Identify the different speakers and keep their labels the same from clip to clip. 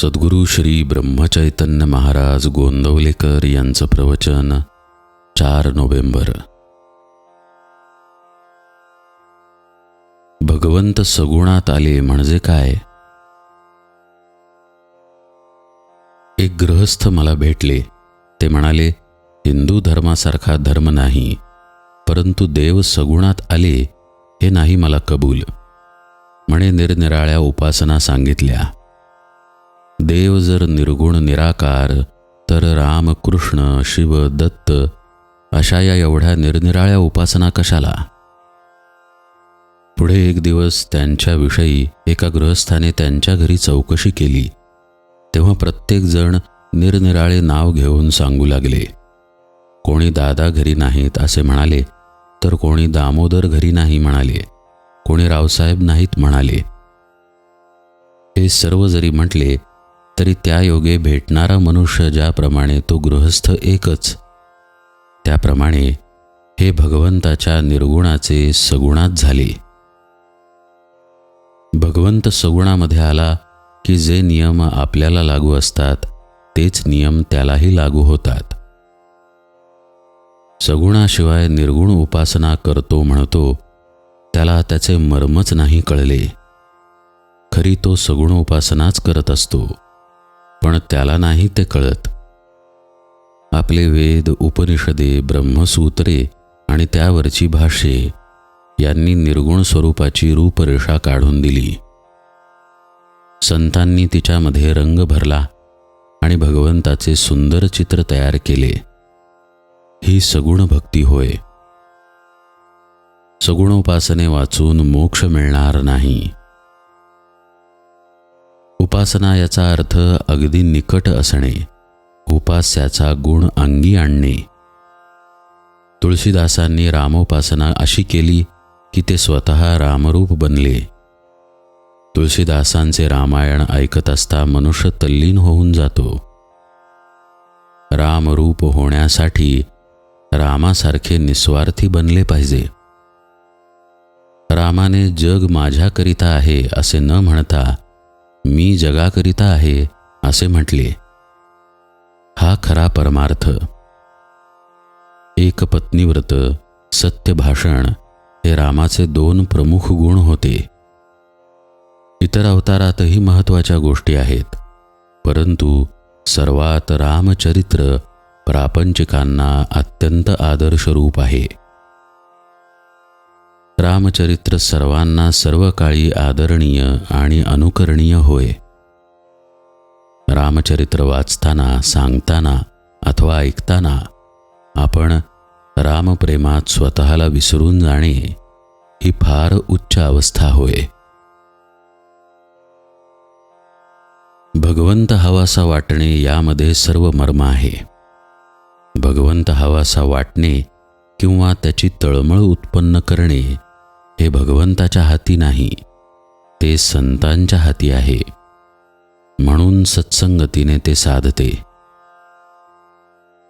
Speaker 1: सद्गुरू श्री ब्रह्मचैतन्य महाराज गोंदवलेकर यांचं प्रवचन चार नोव्हेंबर. भगवंत सगुणात आले म्हणजे काय? एक गृहस्थ मला भेटले. ते म्हणाले हिंदू धर्मासारखा धर्म नाही परंतु देव सगुणात आले हे नाही मला कबूल. म्हणे निरनिराळ्या उपासना सांगितल्या. देव जर निर्गुण निराकार तर राम कृष्ण शिव दत्त अशा या एवढ्या निरनिराळ्या उपासना कशाला? पुढे एक दिवस त्यांच्याविषयी एका गृहस्थाने त्यांच्या घरी चौकशी केली. तेव्हा प्रत्येकजण निरनिराळे नाव घेऊन सांगू लागले. कोणी दादा घरी नाहीत असे म्हणाले तर कोणी दामोदर घरी नाही म्हणाले कोणी रावसाहेब नाहीत म्हणाले. हे सर्व जरी म्हटले तरी त्या योगे भेटणारा मनुष्य ज्याप्रमाणे तो गृहस्थ एकच त्याप्रमाणे हे भगवंताच्या निर्गुणाचे सगुणात झाले. भगवंत सगुणामध्ये आला की जे नियम आपल्याला लागू असतात तेच नियम त्यालाही लागू होतात. सगुणाशिवाय निर्गुण उपासना करतो म्हणतो त्याला त्याचे मर्मच नाही कळले. खरी तो सगुण उपासनाच करत असतो. पण त्याला नाही ते कळत. आपले वेद उपनिषदे ब्रह्मसूत्रे आणि त्यावरची भाषे यांनी निर्गुण स्वरूपाची रूपरेषा काढून दिली. संतांनी तिच्यामध्ये रंग भरला आणि भगवंताचे सुंदर चित्र तयार केले. ही सगुण भक्ती होय. सगुणोपासने वाचून मोक्ष मिळणार नाही. उपासना याचा अर्थ अगदी निकट असणे उपास्याचा गुण अंगी आणणे. तुळशीदासांनी रामोपासना अशी केली की ते स्वतः रामरूप बनले. तुळशीदासांचे रामायण ऐकत असता मनुष्य तल्लीन होऊन जातो. रामरूप होण्यासाठी रामासारखे निस्वार्थी बनले पाहिजे. रामाने जग माझ्याकरिता आहे असे न म्हणता मी जगाकरिता आहे असे म्हटले. हा खरा परमार्थ. एक पत्नीव्रत सत्य भाषण हे रामाचे दोन प्रमुख गुण होते. इतर अवतारातही महत्त्वाच्या गोष्टी आहेत परंतु सर्वात रामचरित्र प्रापंचिकांना अत्यंत आदर्शरूप आहे. रामचरित्र सर्वांना सर्व काळी आदरणीय आणि अनुकरणीय होय. रामचरित्र वाचताना सांगताना अथवा ऐकताना आपण रामप्रेमात स्वतःला विसरून जाणे ही फार उच्च अवस्था होय. भगवंत हवासा वाटणे यामध्ये सर्व मर्म आहे. भगवंत हवासा वाटणे किंवा त्याची तळमळ उत्पन्न करणे हे भगवंताच्या हाती नाही ते संतांच्या हाती आहे. म्हणून सत्संगतीने ते साधते.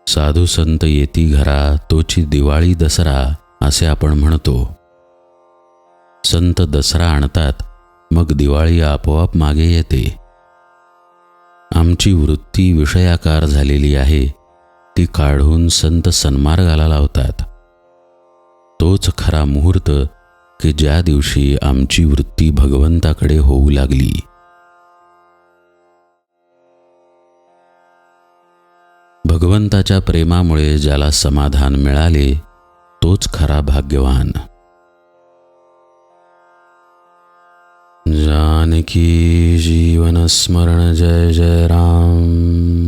Speaker 1: साधू संत येती घरा तोची दिवाळी दसरा असे आपण म्हणतो. संत दसरा आणतात मग दिवाळी आपोआप मागे येते. आमची वृत्ती विषयाकार झालेली आहे ती काढून संत सन्मार्गाला लावतात. तोच खरा मुहूर्त की ज्या दिवशी आमची वृत्ती भगवंताकडे होऊ लागली. भगवंताच्या प्रेमामुळे ज्याला समाधान मिळाले तोच खरा भाग्यवान. जानकी जीवन स्मरण जय जय राम.